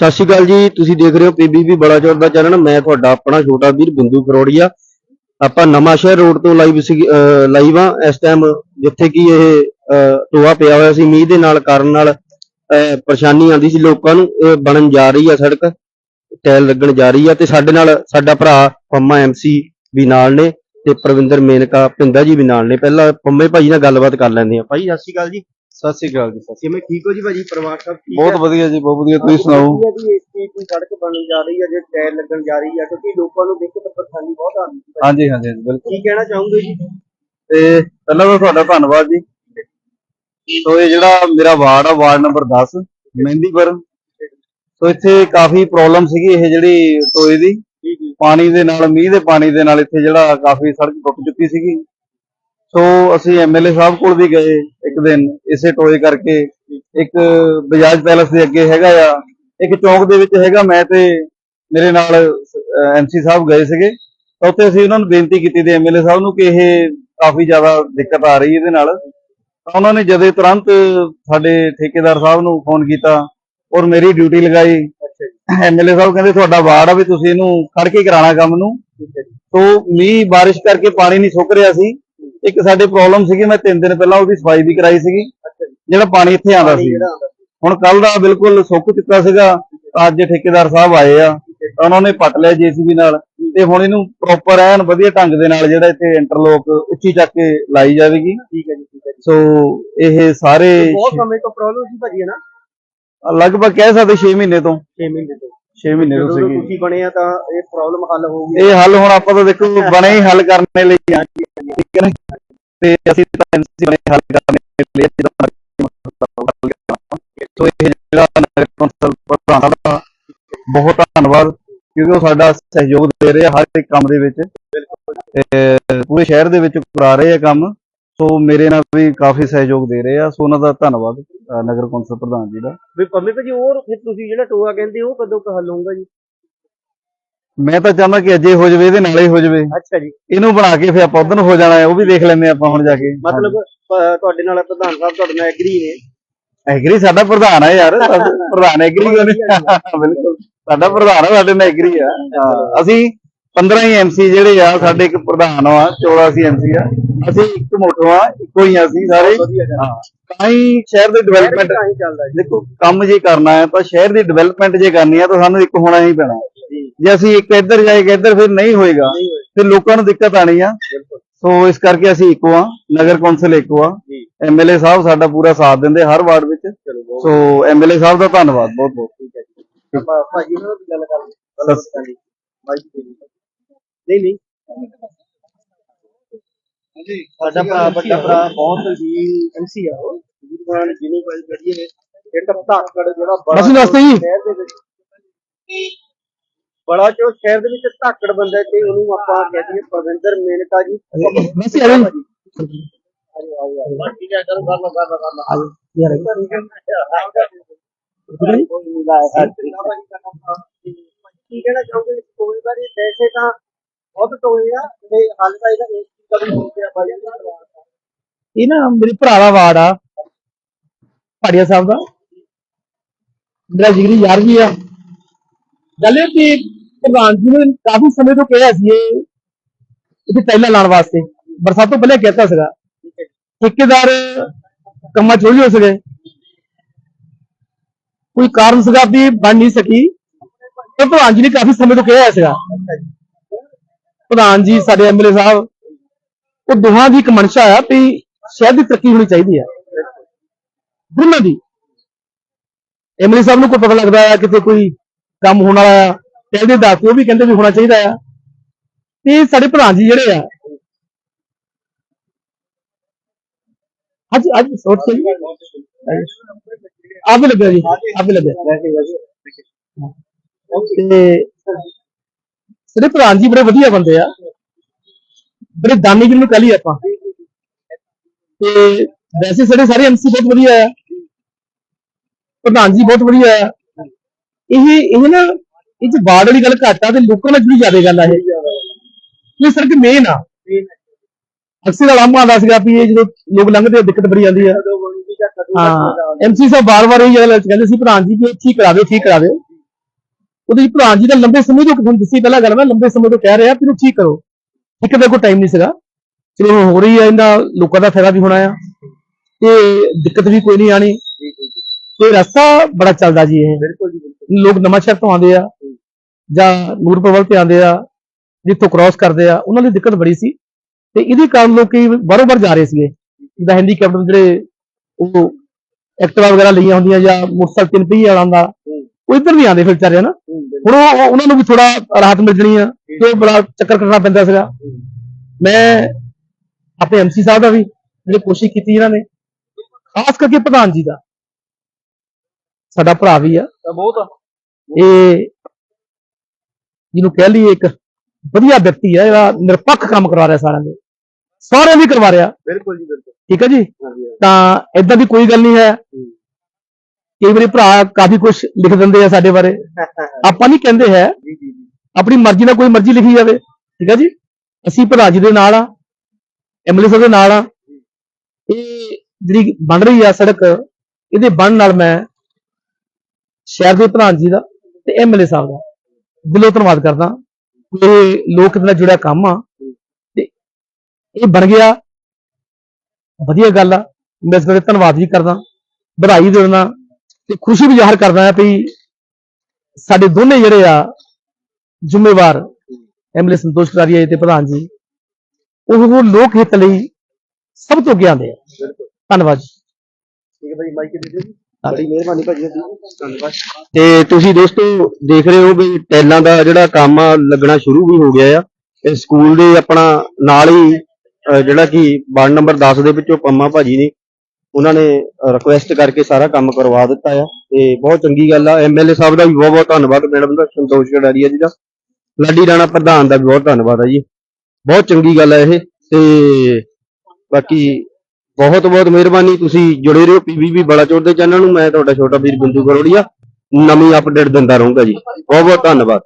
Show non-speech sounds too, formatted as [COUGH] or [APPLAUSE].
ਸਤਿ ਸ਼੍ਰੀ ਅਕਾਲ ਜੀ ਤੁਸੀਂ ਦੇਖ ਰਹੇ ਹੋ ਪੀਬੀਬੀ ਬੜਾਚੌਰ ਦਾ ਚੈਨਲ। ਮੈਂ ਤੁਹਾਡਾ ਆਪਣਾ ਛੋਟਾ ਵੀਰ ਬਿੰਦੂ ਕਰੋੜੀਆ ਆਪਾਂ ਨਵਾਂ ਸ਼ਹਿਰ ਰੋਡ ਤੋਂ ਲਾਈਵ ਸੀ ਲਾਈਵ ਆ ਇਸ ਟਾਈਮ ਜਿੱਥੇ ਕਿ ਇਹ ਟੋਆ ਪਿਆ ਹੋਇਆ ਸੀ। ਮੀਂਹ ਦੇ ਨਾਲ ਕਾਰਨ ਨਾਲ ਅਹ, ਪਰੇਸ਼ਾਨੀ ਆਉਂਦੀ ਸੀ ਲੋਕਾਂ ਨੂੰ। ਇਹ ਬਣਨ ਜਾ ਰਹੀ ਆ ਸੜਕ ਟਾਇਲ ਲੱਗਣ ਜਾ ਰਹੀ ਆ ਤੇ ਸਾਡੇ ਨਾਲ ਸਾਡਾ ਭਰਾ ਪੰਮਾ ਐਮਸੀ ਵੀ ਨਾਲ ਨੇ ਤੇ ਪ੍ਰਵਿੰਦਰ ਮੇਨਕਾ ਪਿੰਦਾ ਜੀ ਵੀ ਨਾਲ ਨੇ। ਪਹਿਲਾਂ ਪੰਮੇ ਭਾਜੀ ਨਾਲ ਗੱਲਬਾਤ ਕਰ ਲੈਂਦੇ ਆ ਭਾਈ ਸਤਿ ਸ਼੍ਰੀ ਅਕਾਲ ਜੀ। ਸਤਿ ਸ੍ਰੀ ਅਕਾਲ ਜੀ ਸਤਿ ਕਿਵੇਂ ਠੀਕ ਹੋ ਜੀ ਭਾਜੀ ਪਰਿਵਾਰ ਸਭ ਠੀਕ ਬਹੁਤ ਵਧੀਆ ਜੀ ਬਹੁਤ ਵਧੀਆ ਤੁਸੀਂ ਸੁਣਾਓ? ਵਧੀਆ ਜੀ ਇਸ ਚੀਜ਼ ਦੀ ਸੜਕ ਬਣਨ ਜਾ ਰਹੀ ਹੈ ਜੇ ਟਾਇਰ ਲੱਗਣ ਜਾ ਰਹੀ ਹੈ ਕਿਉਂਕਿ ਲੋਕਾਂ ਨੂੰ ਦਿੱਕਤ ਪਰੇਸ਼ਾਨੀ ਬਹੁਤ ਆਉਂਦੀ ਹੈ। ਹਾਂਜੀ ਹਾਂਜੀ ਬਿਲਕੁਲ। ਕੀ ਕਹਿਣਾ ਚਾਹੋਗੇ ਜੀ? ਤੇ ਪਹਿਲਾਂ ਤਾਂ ਤੁਹਾਡਾ ਧੰਨਵਾਦ ਜੀ। ਸੋ ਇਹ ਜਿਹੜਾ ਮੇਰਾ ਵਾਰਡ ਆ ਵਾਰਡ ਨੰਬਰ 10 ਮਹਿੰਦੀਪੁਰ ਸੋ ਇੱਥੇ ਕਾਫੀ ਪ੍ਰੋਬਲਮ ਸੀਗੀ ਇਹ ਜਿਹੜੀ ਟੋਏ ਦੀ। ਪਾਣੀ ਦੇ ਨਾਲ ਮੀਂਹ ਦੇ ਪਾਣੀ ਦੇ ਨਾਲ ਇੱਥੇ ਜਿਹੜਾ ਕਾਫੀ ਸੜਕ ਟੁੱਟ ਚੁੱਕੀ ਸੀਗੀ। ਸੋ ਅਸੀਂ ਐਮਐਲਏ ਸਾਹਿਬ ਕੋਲ ਵੀ ਗਏ ਇੱਕ ਦਿਨ ਇਸੇ ਟੋਏ ਕਰਕੇ। ਇੱਕ ਬਜਾਜ ਪੈਲਸ ਦੇ ਅੱਗੇ ਹੈਗਾ ਆ। ਇੱਕ ਚੌਂਕ ਦੇ ਵਿੱਚ ਹੈਗਾ ਮੈਂ ਤੇ ਮੇਰੇ ਨਾਲ ਐਮਸੀ ਸਾਹਿਬ ਗਏ ਸੀਗੇ। ਤਾਂ ਉੱਥੇ ਅਸੀਂ ਉਹਨਾਂ ਨੂੰ ਬੇਨਤੀ ਕੀਤੀ ਤੇ ਐਮਐਲਏ ਸਾਹਿਬ ਨੂੰ ਕਿ ਇਹ ਕਾਫੀ ਜ਼ਿਆਦਾ ਦਿੱਕਤ ਆ ਰਹੀ ਇਹਦੇ ਨਾਲ। ਤਾਂ ਉਹਨਾਂ ਨੇ ਜਦੇ ਤੁਰੰਤ ਸਾਡੇ ਠੇਕੇਦਾਰ ਸਾਹਿਬ ਨੂੰ ਫੋਨ ਕੀਤਾ ਔਰ ਮੇਰੀ ਡਿਊਟੀ ਲਗਾਈ। ਐਮਐਲਏ ਸਾਹਿਬ ਕਹਿੰਦੇ ਤੁਹਾਡਾ ਵਾਰਡ ਆ ਵੀ ਤੁਸੀਂ ਇਹਨੂੰ ਖੜ ਕੇ ਕਰਾਣਾ ਕੰਮ ਨੂੰ। ਤੋਂ ਮੀਂਹ ਬਾਰਿਸ਼ ਕਰਕੇ ਪਾਣੀ ਨਹੀਂ ਸੁੱਕ ਰਿਹਾ ਸੀ। ਇੱਕ ਸਾਡੇ ਪ੍ਰੋਬਲਮ ਸੀਗੀ ਮੈਂ ਤਿੰਨ ਦਿਨ ਪਹਿਲਾਂ ਉਹਦੀ ਸਫ਼ਾਈ ਵੀ ਕਰਾਈ ਸੀਗੀ ਜਿਹੜਾ ਪਾਣੀ ਇੱਥੇ ਆਉਂਦਾ ਸੀ। ਹੁਣ ਕੱਲ ਦਾ ਬਿਲਕੁਲ ਸੁੱਕ ਚੁੱਕਾ ਸੀਗਾ ਅੱਜ ਠੇਕੇਦਾਰ ਸਾਹਿਬ ਆਏ ਆ ਤਾਂ ਉਹਨਾਂ ਨੇ ਪੱਟ ਲਿਆ ਜੀਸੀਬੀ ਨਾਲ ਤੇ ਹੁਣ ਇਹਨੂੰ ਪ੍ਰੋਪਰ ਐਨ ਵਧੀਆ ਢੰਗ ਦੇ ਨਾਲ ਜਿਹੜਾ ਇੱਥੇ ਇੰਟਰਲੋਕ ਉੱਚੀ ਚੱਕ ਕੇ ਲਾਈ ਜਾਵੇਗੀ। ਠੀਕ ਹੈ ਜੀ ਠੀਕ ਹੈ ਜੀ। ਸੋ ਇਹ ਸਾਰੇ ਬਹੁਤ ਸਮੇਂ ਤੋਂ ਪ੍ਰੋਬਲਮ ਸੀ ਭਾਜੀ ਹੈ ਨਾ? ਲਗਭਗ ਕਹਿ ਸਕਦੇ 6 ਮਹੀਨੇ ਤੋਂ। 6 ਮਹੀਨੇ ਤੋਂ। 6 ਮਹੀਨੇ ਤੋਂ ਜਦੋਂ ਸੀਗੀ। ਤੁਸੀਂ ਬਣੇ ਆ ਤਾਂ ਇਹ ਪ੍ਰੋਬਲਮ ਹੱਲ ਹੋ ਗਈ। ਇਹ ਹੱਲ ਹੁਣ ਆਪਾਂ ਤਾਂ ਦੇਖੋ ਬਣੇ ਹੀ ਹੱਲ ਕਰਨ ਲਈ ਆ। ਠੀਕ ਹੈ ਨਾ? ਤੇ ਅਸੀਂ ਤਾਂ ਐਮਸੀ ਬਣੇ ਹੱਲ ਕਰਨ ਲਈ ਜਦੋਂ ਸੋ ਇਹ ਜਿਹੜਾ ਨਗਰ ਕੌਂਸਲ ਪ੍ਰਧਾਨ ਦਾ ਬਹੁਤ ਧੰਨਵਾਦ ਕਿਉਂਕਿ ਉਹ ਸਾਡਾ ਸਹਿਯੋਗ ਦੇ ਰਹੇ ਆ ਹਰ ਇੱਕ ਕੰਮ ਦੇ ਵਿੱਚ। ਤੇ ਪੂਰੇ ਸ਼ਹਿਰ ਦੇ ਵਿੱਚ ਕਰਾ ਰਹੇ ਆ ਕੰਮ। ਸੋ ਮੇਰੇ ਨਾਲ ਵੀ ਕਾਫੀ ਸਹਿਯੋਗ ਦੇ ਰਹੇ ਆ। ਸੋ ਉਹਨਾਂ ਦਾ ਧੰਨਵਾਦ। ਨਗਰ ਕੌਂਸਲ ਪ੍ਰਧਾਨ ਜੀ ਦਾ। ਵੀ ਪੰਮੇ ਭਾਜੀ ਹੋਰ ਫਿਰ ਤੁਸੀਂ ਜਿਹੜਾ ਟੋਆ ਕਹਿੰਦੇ ਉਹ ਕਦੋਂ ਕੁ ਹੱਲ ਹੋਊਗਾ ਜੀ? ਮੈਂ ਤਾਂ ਚਾਹੁੰਦਾ ਕਿ ਅਜੇ ਹੋ ਜਾਵੇ ਇਹਦੇ ਨਾਲ ਹੀ ਹੋ ਜਾਵੇ। ਅੱਛਾ ਜੀ। ਇਹਨੂੰ ਬਣਾ ਕੇ ਫਿਰ ਆਪਾਂ ਉਧਰ ਨੂੰ ਹੋ ਜਾਣਾ ਹੈ ਉਹ ਵੀ ਦੇਖ ਲੈਂਦੇ ਹਾਂ ਆਪਾਂ ਹੁਣ ਜਾ ਕੇ। ਮਤਲਬ ਤੁਹਾਡੇ ਨਾਲ ਪ੍ਰਧਾਨ ਸਾਹਿਬ ਤੁਹਾਡੇ ਨਾਲ ਐਗਰੀ ਨੇ? ਐਗਰੀ ਸਾਡਾ ਪ੍ਰਧਾਨ ਹੈ ਯਾਰ। [LAUGHS] ਸਾਡਾ ਪ੍ਰਧਾਨ ਐਗਰੀ ਬਿਲਕੁਲ। ਸਾਡਾ ਪ੍ਰਧਾਨ ਹੈ ਸਾਡੇ ਨਾਲ ਐਗਰੀ ਆ। ਹਾਂ, ਅਸੀਂ 15 ਹੀ ਐਮਸੀ ਜਿਹੜੇ ਆ ਸਾਡੇ ਇੱਕ ਪ੍ਰਧਾਨ ਆ 14 ਅਸੀਂ ਐਮਸੀ ਆ। ਅਸੀਂ ਇੱਕ ਮੋਟੋ ਆ ਇੱਕੋ ਹੀ ਆ ਅਸੀਂ ਸਾਰੇ। ਹਾਂ ਤਾਂ ਹੀ ਸ਼ਹਿਰ ਦੀ ਡਿਵੈਲਪਮੈਂਟ ਦੇਖੋ ਕੰਮ ਜੇ ਕਰਨਾ ਹੈ ਤਾਂ ਸ਼ਹਿਰ ਦੀ ਡਿਵੈਲਪਮੈਂਟ ਜੇ ਕਰਨੀ ਹੈ ਤਾਂ ਸਾਨੂੰ ਇੱਕ ਹੋਣਾ ਹੀ ਪੈਣਾ ਜੀ। ਅਸੀਂ ਇੱਕ ਇੱਧਰ ਜਾਏਗਾ ਇੱਧਰ ਫਿਰ ਨਹੀਂ ਹੋਏਗਾ। ਫਿਰ ਲੋਕਾਂ ਨੂੰ ਦਿੱਕਤ ਆਣੀ ਆ। ਸੋ ਇਸ ਕਰਕੇ ਅਸੀਂ ਇੱਕੋ ਆ ਨਗਰ ਕੌਂਸਲ ਇੱਕੋ ਆ। ਐਮਐਲਏ ਸਾਹਿਬ ਸਾਡਾ ਪੂਰਾ ਸਾਥ ਦਿੰਦੇ ਹਰ ਵਾਰਡ ਵਿੱਚ। ਸੋ ਐਮਐਲਏ ਸਾਹਿਬ ਦਾ ਧੰਨਵਾਦ ਬਹੁਤ ਬਹੁਤ ਠੀਕ ਹੈ ਜੀ। ਭਾਜੀ ਨਾਲ ਗੱਲ ਕਰ ਲਈ ਭਾਈ ਜੀ ਨਹੀਂ। ਨਹੀਂ ਸਾਡਾ ਭਰਾ ਵੱਡਾ ਭਰਾ ਬਹੁਤ ਹੀ ਐਮਸੀ ਆ ਉਹ। ਗੁਰਬਾਨ ਜਿਹਨੂੰ ਕੋਈ ਕਰੀਏ ਇੱਕ ਧਾਕੜ ਜਿਹੜਾ ਬੜਾ ਬਸ ਨਮਸਤੇ ਜੀ। ਬੜਾ ਚੋ ਸ਼ਹਿਰ ਦੇ ਵਿੱਚ ਧਾਕੜ ਬੰਦਾ ਤੇ ਉਹਨੂੰ ਆਪਾਂ ਕਹਿੰਦੇ ਪ੍ਰਵਿੰਦਰ ਮੇਨਕਾ ਜੀ। ਜੀ। ਅਰੇ ਹੈ ਚਲੋ ਕਰ ਲਓ ਕਰ ਲਓ ਯਾਰ ਕੀ ਕਹਿਣਾ ਚਾਹੋਗੇ ਕੋਈ ਵਾਰੀ ਵੈਸੇ ਤਾਂ ਬਹੁਤ ਟੋਏ ਆ ਤੇ ਹੱਲ ਤਾਂ ਇਹਦਾ ਇੱਕ ਹੀ ਕਦਮ ਹੋ ਗਿਆ ਬਾਈ ਇਹ ਨਾ ਮੇਰੇ ਭਰਾ ਦਾ ਵਾਰਡ ਆ ਭਾੜੀਆ ਸਾਹਿਬ ਦਾ। ਮੇਰਾ ਜਿਗਰੀ ਯਾਰ ਵੀ ਆ। ਗੱਲ ਇਹ ਕਿ ਪ੍ਰਧਾਨ ਜੀ ਨੇ ਕਾਫੀ ਸਮੇਂ ਤੋਂ ਕਿਹਾ ਸੀ ਇਹ ਇੱਥੇ ਟੈਲਾਂ ਲਾਉਣ ਵਾਸਤੇ। ਬਰਸਾਤ ਤੋਂ ਪਹਿਲੇ ਕਹਿਤਾ ਸੀਗਾ। ਠੇਕੇਦਾਰ ਕੰਮਾਂ ਚੋਰੀ ਹੋ ਸਕੇ ਕੋਈ ਕਾਰਨ ਸੀਗਾ ਵੀ ਬਣ ਨਹੀਂ ਸਕੀ। ਤੇ ਪ੍ਰਧਾਨ ਜੀ ਨੇ ਕਾਫੀ ਸਮੇਂ ਤੋਂ ਕਿਹਾ ਸੀਗਾ। ਪ੍ਰਧਾਨ ਜੀ, ਸਾਡੇ ਐਮਐਲਏ ਸਾਹਿਬ, ਉਹ ਦੋਹਾਂ ਦੀ ਇੱਕ ਮਨਸ਼ਾ ਆ ਵੀ ਸ਼ਹਿਰ ਦੀ ਤਰੱਕੀ ਹੋਣੀ ਚਾਹੀਦੀ ਆ। ਦੋਨਾਂ ਦੀ ਐਮਐਲਏ ਸਾਹਿਬ ਨੂੰ ਕੋਈ ਪਤਾ ਲੱਗਦਾ ਆ, ਕਿਤੇ ਕੋਈ ਕੰਮ ਹੋਣ ਵਾਲਾ ਆ ਤੇ ਦੱਸ ਉਹ ਵੀ ਕਹਿੰਦੇ ਵੀ ਹੋਣਾ ਚਾਹੀਦਾ ਆ। ਤੇ ਸਾਡੇ ਪ੍ਰਧਾਨ ਜੀ ਜਿਹੜੇ ਆ, ਅੱਜ ਅੱਜ, ਸੋਚ ਕੇ ਆਪ ਵੀ ਲੱਗਿਆ ਜੀ, ਆਪ ਵੀ ਲੱਗਿਆ। ਤੇ ਸਾਡੇ ਪ੍ਰਧਾਨ ਜੀ ਬੜੇ ਵਧੀਆ ਬੰਦੇ ਆ। ਬੜੇ ਦਾਨੀ ਜਿਹਨੂੰ ਕਹ ਲਈ ਆਪਾਂ। ਤੇ ਵੈਸੇ ਸਾਡੇ ਸਾਰੇ ਐਮਸੀ ਬਹੁਤ ਵਧੀਆ ਆ। ਪ੍ਰਧਾਨ ਜੀ ਬਹੁਤ ਵਧੀਆ ਆ। ਇਹ ਇਹ ਨਾ, ਇਹ ਚ ਬਾੜ ਵਾਲੀ ਗੱਲ ਘੱਟ ਆ ਤੇ ਲੋਕਾਂ ਨਾਲ ਜੁੜੀ ਜ਼ਿਆਦਾ ਗੱਲ ਆ ਇਹ। ਇਹ ਸੜਕ ਮੇਨ ਆ। ਅਕਸਰ ਆਲਾਮਾ ਆਉਂਦਾ ਸੀਗਾ ਵੀ ਇਹ ਜਦੋਂ ਲੋਕ ਲੰਘਦੇ ਆ, ਦਿੱਕਤ ਬੜੀ ਆਉਂਦੀ ਆ। ਹਾਂ ਐਮਸੀ ਸਾਹਿਬ ਬਾਰ-ਬਾਰ ਇਹ ਗੱਲ ਕਹਿੰਦੇ ਸੀ, ਪ੍ਰਧਾਨ ਜੀ ਕਿ ਇਹ ਠੀਕ ਕਰਾ ਦਿਓ ਠੀਕ ਕਰਾ ਦਿਓ ਉਹਦੇ ਪ੍ਰਧਾਨ ਜੀ ਦਾ ਲੰਬੇ ਸਮੇਂ ਤੋਂ ਤੁਹਾਨੂੰ ਦੱਸੀ ਪਹਿਲਾਂ ਗੱਲ ਮੈਂ ਲੰਬੇ ਸਮੇਂ ਤੋਂ ਕਹਿ ਰਿਹਾ ਵੀ ਇਹਨੂੰ ਠੀਕ ਕਰੋ। ਇੱਕ ਦਾ ਕੋਈ ਟਾਈਮ ਨਹੀਂ ਸੀਗਾ। ਚਲੋ ਹੋ ਰਹੀ ਹੈ ਇਹਦਾ ਲੋਕਾਂ ਦਾ ਫਾਇਦਾ ਵੀ ਹੋਣਾ ਆ। ਤੇ ਦਿੱਕਤ ਵੀ ਕੋਈ ਨਹੀਂ ਆਣੀ ਤੇ ਰਸਤਾ ਬੜਾ ਚੱਲਦਾ ਜੀ ਇਹ। ਬਿਲਕੁਲ ਜੀ ਬਿਲਕੁਲ। ਲੋਕ ਨਵਾਂ ਸ਼ਹਿਰ ਤੋਂ ਆਉਂਦੇ ਆ ਜਾਂ ਨੂਰਪੁਰ ਵੱਲ ਤੇ ਆਉਂਦੇ ਆ ਜਿੱਥੋਂ ਕ੍ਰਾਸ ਕਰਦੇ ਆ ਉਹਨਾਂ ਲਈ ਦਿੱਕਤ ਬੜੀ ਸੀ। ਤੇ ਇਹਦੇ ਕਾਰਨ ਲੋਕੀ ਬਾਰੋ-ਬਾਰ ਜਾ ਰਹੇ ਸੀਗੇ। ਜਿੱਦਾਂ ਹੈਂਡੀਕੈਪਟ ਜਿਹੜੇ ਉਹ ਐਕਟਿਵਾ ਵਗੈਰਾ ਲਈਆਂ ਹੁੰਦੀਆਂ ਜਾਂ ਮੋਟਰਸਾਈਕਲ ਤਿੰਨ ਪਹੀਏ ਵਾਲਾ ਉਹ ਇੱਧਰ ਵੀ ਆਉਂਦੇ ਫਿਰ ਵਿਚਾਰੇ ਨਾ ਹੁਣ ਉਹ ਉਹਨਾਂ ਨੂੰ ਵੀ ਥੋੜਾ ਰਾਹਤ ਮਿਲ ਜਣੀ ਆ ਤੇ ਉਹ ਬੜਾ ਚੱਕਰ ਕੱਟਣਾ ਪੈਂਦਾ ਸੀਗਾ। ਮੈਂ ਆਪਣੇ ਐਮਸੀ ਸਾਹਿਬ ਦਾ ਵੀ ਜਿਹੜੀ ਕੋਸ਼ਿਸ਼ ਕੀਤੀ ਇਹਨਾਂ ਨੇ ਖਾਸ ਕਰਕੇ ਪ੍ਰਧਾਨ ਜੀ ਦਾ। ਸਾਡਾ ਭਰਾ ਵੀ ਆ। ਬਹੁਤ ਇਹ ਜਿਹਨੂੰ ਕਹਿ ਲਈਏ ਇੱਕ ਵਧੀਆ ਵਿਅਕਤੀ ਹੈ ਜਿਹੜਾ ਨਿਰਪੱਖ ਕੰਮ ਕਰਵਾ ਰਿਹਾ ਸਾਰਿਆਂ ਦੇ। ਸਾਰਿਆਂ ਦੀ ਕਰਵਾ ਰਿਹਾ। ਬਿਲਕੁਲ ਜੀ ਬਿਲਕੁਲ। ਠੀਕ ਹੈ ਜੀ? ਤਾਂ ਇਦਾਂ ਦੀ ਕੋਈ ਗੱਲ ਨਹੀਂ ਹੈ। ਕਈ ਵਾਰੀ ਭਰਾ ਕਾਫੀ ਕੁਝ ਲਿਖ ਦਿੰਦੇ ਆ ਸਾਡੇ ਬਾਰੇ। ਆਪਾਂ ਨਹੀਂ ਕਹਿੰਦੇ ਹੈ। ਆਪਣੀ ਮਰਜ਼ੀ ਨਾਲ ਕੋਈ ਮਰਜ਼ੀ ਲਿਖੀ ਜਾਵੇ। ਠੀਕ ਹੈ ਜੀ? ਅਸੀਂ ਭਰਾ ਜੀ ਦੇ ਨਾਲ ਆ ਐਮਐਲਏ ਸਾਹਿਬ ਦੇ ਨਾਲ ਆ। ਇਹ ਜਿਹੜੀ ਬਣ ਰਹੀ ਆ ਸੜਕ ਇਹਦੇ ਬਣਨ ਨਾਲ ਮੈਂ ਸ਼ਹਿਰ ਦੇ ਪ੍ਰਧਾਨ ਜੀ ਦਾ ਤੇ ਐਮਐਲਏ ਸਾਹਿਬ ਦਾ ਦਿਲੋਂ ਧੰਨਵਾਦ ਕਰਦਾ। ਇਹ ਲੋਕ ਨਾਲ ਜੁੜਿਆ ਕੰਮ ਆ। ਤੇ ਇਹ ਬਣ ਗਿਆ। ਵਧੀਆ ਗੱਲ ਆ। ਮੈਂ ਇਸ ਬਾਰੇ ਧੰਨਵਾਦ ਵੀ ਕਰਦਾ। ਵਧਾਈ ਦੇਣਾ ਤੇ ਖੁਸ਼ੀ ਵੀ ਜ਼ਾਹਰ ਕਰਦਾ ਆ ਵੀ ਸਾਡੇ ਦੋਨੇ ਜਿਹੜੇ ਆ ਜ਼ਿੰਮੇਵਾਰ ਐਮਐਲਏ ਸੰਤੋਸ਼ ਕਰਾਰੀਆ ਜੀ ਤੇ ਪ੍ਰਧਾਨ ਜੀ ਉਹ ਲੋਕ ਹਿੱਤ ਲਈ ਸਭ ਤੋਂ ਅੱਗੇ ਆਉਂਦੇ ਆ। ਧੰਨਵਾਦ ਜੀ। ਠੀਕ ਹੈ ਭਾਈ ਮਾਈਕ ਦੇ ਦਿਓ ਜੀ ਬੜੀ ਮਿਹਰਬਾਨੀ ਭਾਜੀ ਤੁਹਾਡੀ ਧੰਨਵਾਦ। ਤੇ ਤੁਸੀਂ ਦੋਸਤੋ ਦੇਖ ਰਹੇ ਹੋ ਵੀ ਟੈਲਾਂ ਦਾ ਜਿਹੜਾ ਕੰਮ ਆ ਲੱਗਣਾ ਸ਼ੁਰੂ ਵੀ ਹੋ ਗਿਆ ਆ। ਇਹ ਸਕੂਲ ਦੇ ਆਪਣਾ ਨਾਲ ਹੀ ਜਿਹੜਾ ਕਿ ਵਾਰਡ ਨੰਬਰ 10 ਦੇ ਵਿੱਚੋਂ ਪੰਮਾ ਭਾਜੀ ਨੇ ਉਹਨਾਂ ਨੇ ਰਿਕੁਐਸਟ ਕਰਕੇ ਸਾਰਾ ਕੰਮ ਕਰਵਾ ਦਿੱਤਾ ਆ। ਤੇ ਬਹੁਤ ਚੰਗੀ ਗੱਲ ਆ। ਐਮਐਲਏ ਸਾਹਿਬ ਦਾ ਵੀ ਬਹੁਤ ਬਹੁਤ ਧੰਨਵਾਦ, ਮੈਡਮ ਦਾ, ਸੰਤੋਸ਼ ਗੜਾਰੀਆ ਜੀ ਦਾ। ਲਾਡੀ ਰਾਣਾ ਪ੍ਰਧਾਨ ਦਾ ਵੀ ਬਹੁਤ ਧੰਨਵਾਦ ਆ ਜੀ। ਬਹੁਤ ਚੰਗੀ ਗੱਲ ਆ ਇਹ। ਤੇ ਬਾਕੀ ਬਹੁਤ ਬਹੁਤ ਮਿਹਰਬਾਨੀ। ਤੁਸੀਂ ਜੁੜੇ ਰਹੋ ਪੀਬੀਬੀ ਬਲਾਚੌਰ ਦੇ ਚੈਨਲ ਨੂੰ। ਮੈਂ ਤੁਹਾਡਾ ਛੋਟਾ ਵੀਰ ਬਿੰਦੂ ਕਰੋੜੀਆ ਨਵੀਂ ਅਪਡੇਟ ਦਿੰਦਾ ਰਹੂੰਗਾ ਜੀ। ਬਹੁਤ ਬਹੁਤ ਧੰਨਵਾਦ।